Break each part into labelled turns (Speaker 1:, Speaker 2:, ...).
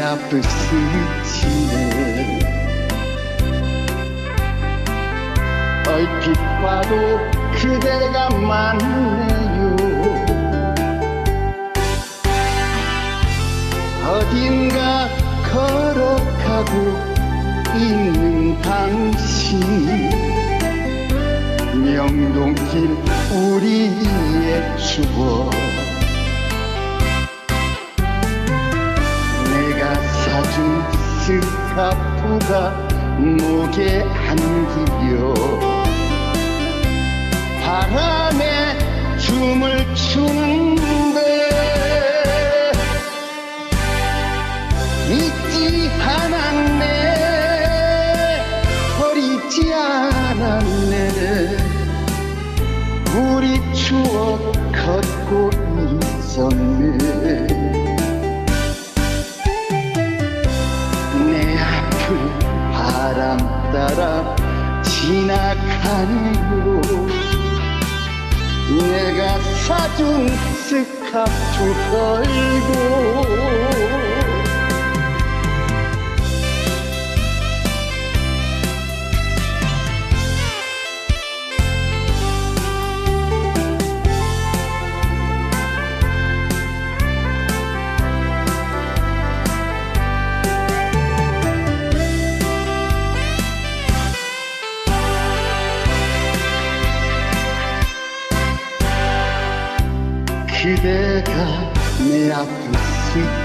Speaker 1: 앞을 스치네. 얼핏 봐도 그대가 맞네요. 어딘가 걸어가고 있는 당신. 명동길 우리의 추억 스카프가 목에 안기려 바람에 춤을 추는데 잊지 않았네. 버리지 않았네. 우리 추억 따라 지나가네요 내가 사준 스카프 걸고 그대가 내 앞을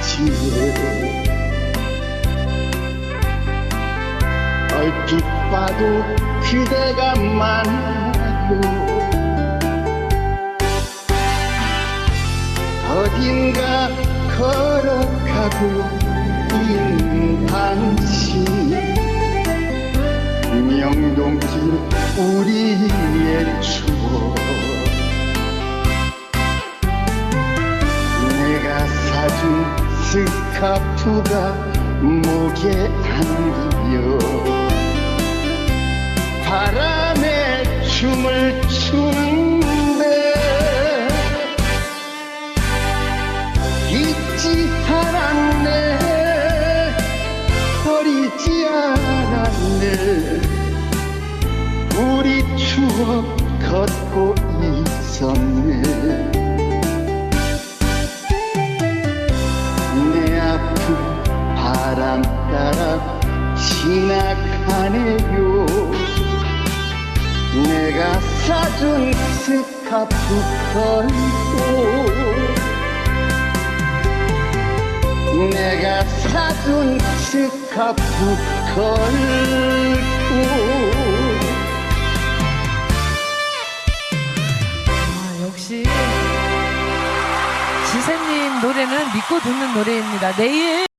Speaker 1: 스치네 얼핏 봐도 그대가 만나고 어딘가 걸어가고 있는 당신 명동길 우리의 추억 가 사준 스카프가 목에 안기려 바람에 춤을 추는데 잊지 않았네. 버리지 않았네. 우리 추억 걷고 있었네 지나가네요 내가 사준 스카프 걸고 내가 사준 스카프 걸고
Speaker 2: 아, 지세님 노래는 믿고 듣는 노래입니다. 내일